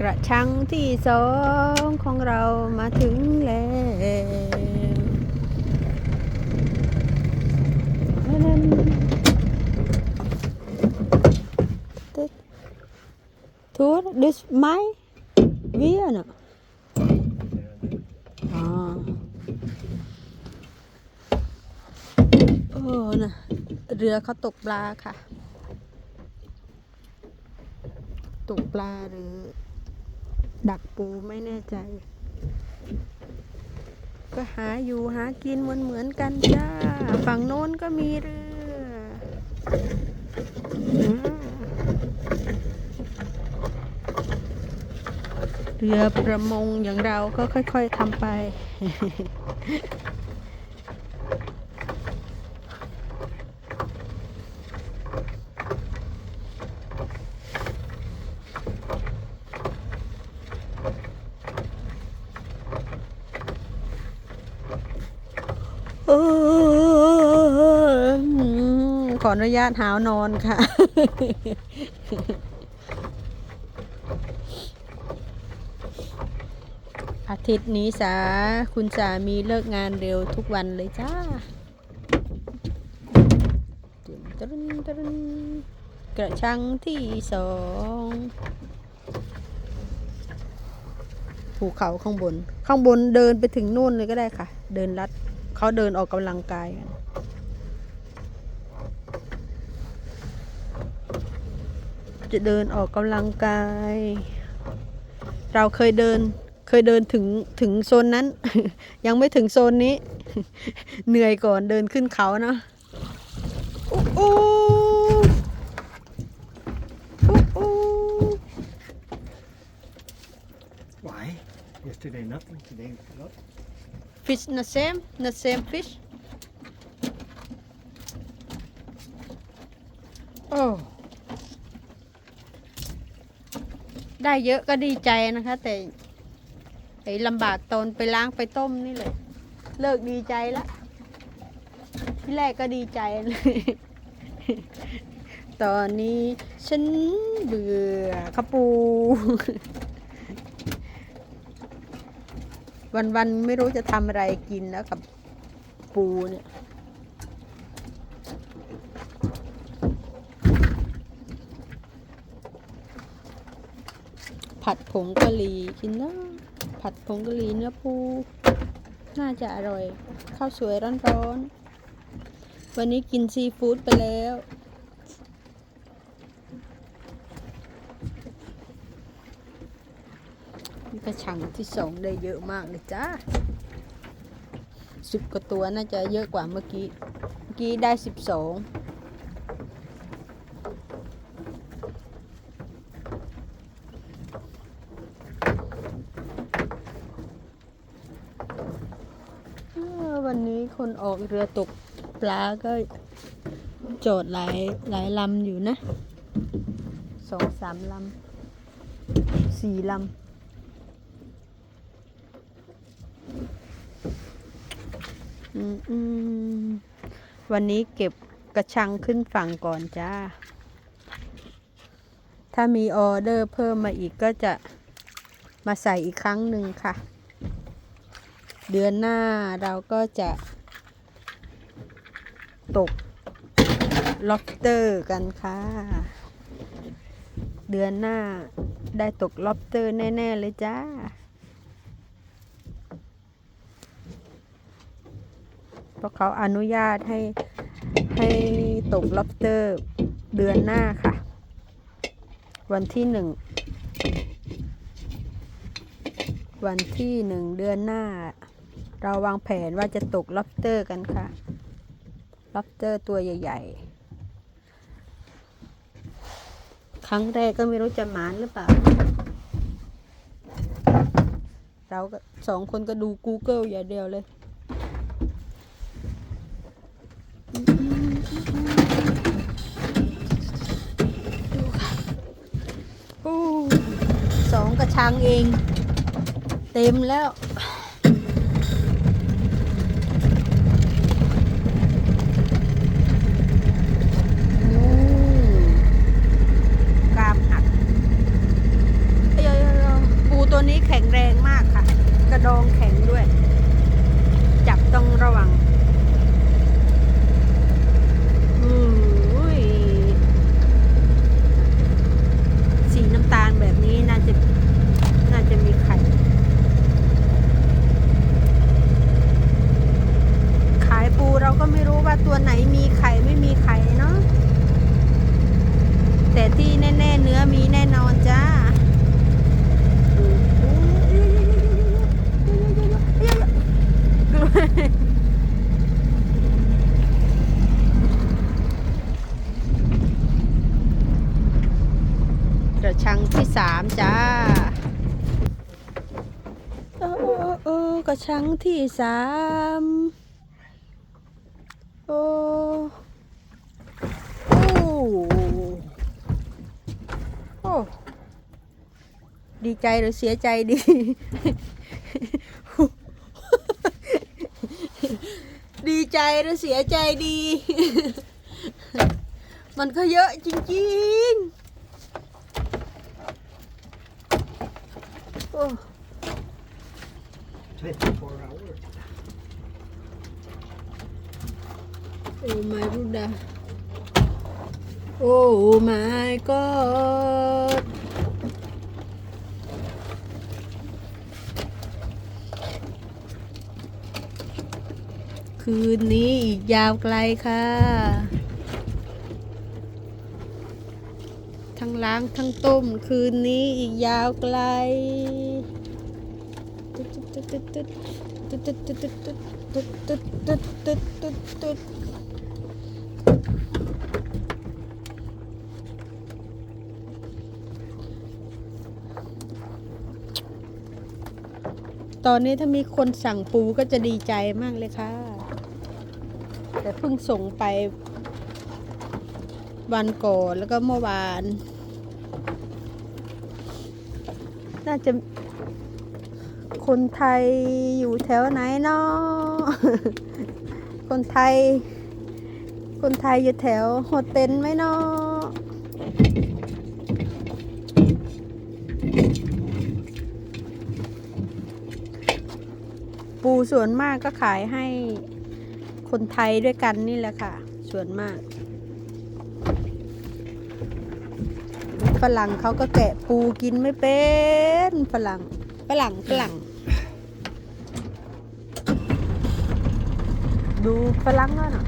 กระชังที่สองของเรามาถึงแล้วนั่นดทูด this my via น่ะอ๋อโอ้น่ะเรือเขาตกปลาค่ะ ตกปลาหรือ ดักปูไม่แน่ใจ ก็หาอยู่หากินเหมือนเหมือนกันจ้า ฝั่งโน้นก็มีเรือเรือประมงอย่างเราก็ค่อย ๆทำไป เอออืม ขออนุญาตหาวนอนค่ะ อาทิตย์นี้สาคุณสามีเลิกงานเร็วทุกวันเลยจ้าตึ้งตึ้งตึ้งกระชังที่สองภูเขาข้างบน ข้างบนเดินไปถึงนู่นเลยก็ได้ค่ะ เดินลัด เขาเดินออกกำลังกายกันจะเดินออกกำลังกาย เราเคยเดินเคยเดินถึงถึงโซนนั้น ยังไม่ถึงโซนนี้ เหนื่อยก่อนเดินขึ้นเขาเนาะอู้อู้อู้อู้ Why? Yesterday nothing, today a lot. Fish the same the same fish โอ้ได้เยอะก็ดีใจนะคะ แต่ไอ้ลำบากตอนไปล้างไปต้มนี่เลย เลิกดีใจละที่แรกก็ดีใจเลย ตอนนี้ฉันเบื่อข้า วันๆไม่รู้จะทำอะไรกินแล้วกับปูเนี่ยผัดผงกะหรี่กินได้ผัดผงกะหรี่เนื้อปู น่าจะอร่อย ข้าวสวยร้อนๆ วันนี้กินซีฟู้ดไปแล้ว กระชังที่สองได้เยอะมากเลยจ้าสิบกว่าตัวน่าจะเยอะกว่าเมื่อกี้ เมื่อกี้ได้สิบสองวันนี้คนออกเรือตกปลาก็โจทย์หลายหลายลำอยู่นะสองสามลำสี่ลำ อืมอืม วันนี้เก็บกระชังขึ้นฝั่งก่อนจ้า ถ้ามีออเดอร์เพิ่มมาอีกก็จะมาใส่อีกครั้งหนึ่งค่ะ เดือนหน้าเราก็จะตก lobster กันค่ะ เดือนหน้าได้ตก lobster แน่ ๆ เลยจ้า เพ ราะเขาอนุญาตให้ให้ตก lobster เดือนหน้าค่ะ วันที่หนึ่งวันที่หนึ่งเดือนหน้า เราวางแผนว่าจะตก lobster กันค่ะ lobster ตัวใหญ่ ๆ ครั้งแรกก็ไม่รู้จะหมานหรือเปล่า เราสองคนก็ดู Google อย่างเดียวเลย ระชังเอง เต็มแล้ว กามหักเยอะๆปูตัวนี้แข็งแรงมากค่ะ กระดองแข็งด้วย จับต้องระวัง สามจ้าโอ้โอ้โอ้กระชังที่สามโอ้โอ้โอ้ดีใจหรือเสียใจดี ดีใจหรือเสียใจดี มันก็เยอะจริง ๆ โอ้24 hours. โอ้ my Buddha โอ้ my God คืนนี้อีกยาวไกลค่ะ ทั้งล้างทั้งต้มคืนนี้อีกยาวไกลตอนนี้ถ้ามีคนสั่งปูก็จะดีใจมากเลยค่ะ แต่เพิ่งส่งไป วันก่อนแล้วก็เมื่อวาน น่าจะคนไทยอยู่แถวไหนเนาะคนไทย คนไทยอยู่แถวโฮเต็นไหมเนาะปูส่วนมากก็ขายให้คนไทยด้วยกันนี่แหละค่ะ ส่วนมาก ฝรั่งเขาก็แกะปูกินไม่เป็นฝรั่งฝรั่งฝรั่ง ดูฝรั่งแล้วเนาะ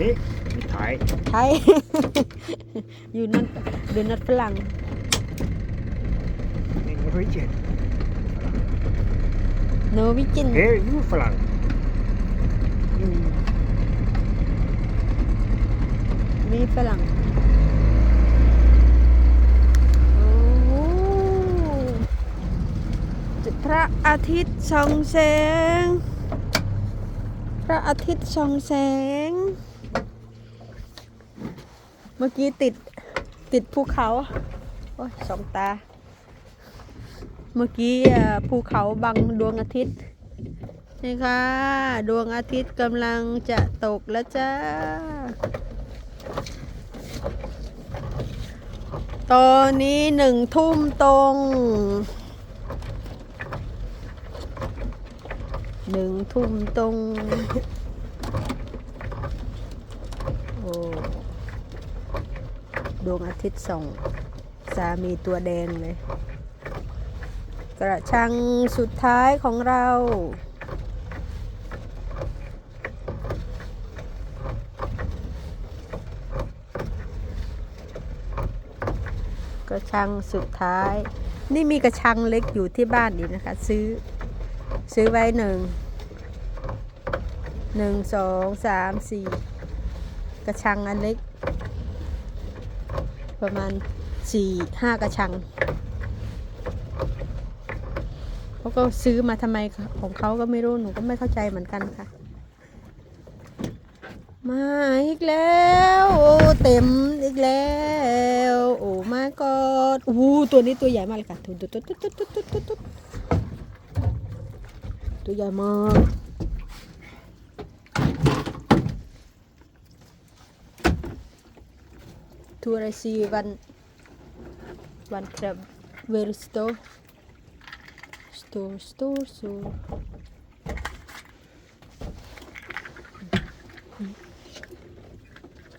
นี่มีไทยไทย อยู่นั่นดูนัดฝรั่งนี่นอริจินโนวิจินเฮ้ยยูฝรั่งอืมมีฝรั่งโอ้โหจุดพระ อาทิตย์ส่องแสง พระอาทิตย์ส่องแสง เมื่อกี้ติดติดภูเขาโอ้ยสองตา เมื่อกี้ภูเขาบังดวงอาทิตย์นี่ค่ะ ดวงอาทิตย์กำลังจะตกแล้วจ้า ตอนนี้หนึ่งทุ่มตรง หนึ่งทุ่มตรง โอ้ดวงอาทิตย์ส่อง สามีตัวแดงเลย กระชังสุดท้ายของเรากระชังสุดท้าย นี่มีกระชังเล็กอยู่ที่บ้านอีกนะคะ ซื้อ ซื้อไว้หนึ่งหนึ่งสองสามสี่กระชังอันเล็ก ประมาณสี่ห้ากระชังเขาก็ซื้อมาทำไมของเขาก็ไม่รู้ หนูก็ไม่เข้าใจเหมือนกันค่ะ มาอีกแล้ว โอ้เต็มอีกแล้ว โอ้มากอดโอ้ตัวนี้ตัวใหญ่มากเลยค่ะตุ๊ดตุ๊ดตุ๊ดตุ๊ดตุ๊ดตุ๊ด ตัวใหญ่มากทูรซีวันวันครับเวลสโตสโตสโตสโต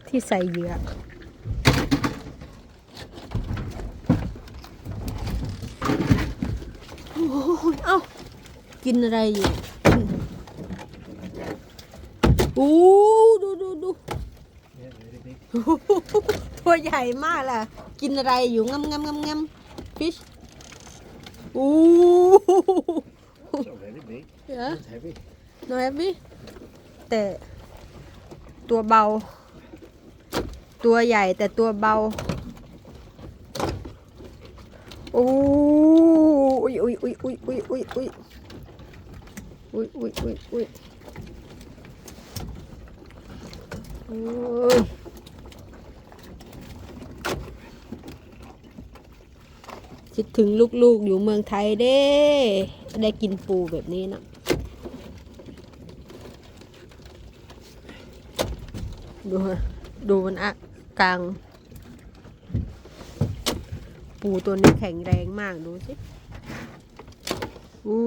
ที่ใส่เยอะ กินอะไรอยู่อู้ดูดูดู Yeah, very big. ตัวใหญ่มากล่ะ กินอะไรอยู่งำงำงำงำฟิชอู้ It's not very big. เดี๋ยว It's heavy. น้อยพี่แต่ตัวเบา ตัวใหญ่แต่ตัวเบาโอ้ยอุ้ยอุ้ยอุ้ยอุ้ยอุ้ยอุ้ย อุ้ยอุ้ยอุ้ยอุ้ยโอ้ยคิดถึงลูกๆอยู่เมืองไทยเด้ ได้กินปูแบบนี้นะดูดูมันอะกลาง ปูตัวนี้แข็งแรงมากดูสิอู้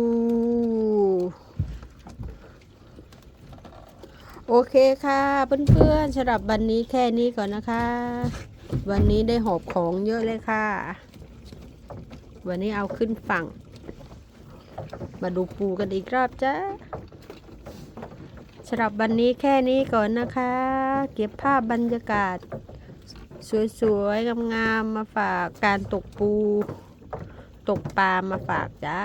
โอเคค่ะเพื่อนๆสำหรับวันนี้แค่นี้ก่อนนะคะ วันนี้ได้หอบของเยอะเลยค่ะ วันนี้เอาขึ้นฝั่ง มาดูปูกันอีกรอบจ้าสำหรับวันนี้แค่นี้ก่อนนะคะ เก็บภาพบรรยากาศ สวยๆงามๆมาฝากการตกปู ตกปลามาฝากจ้า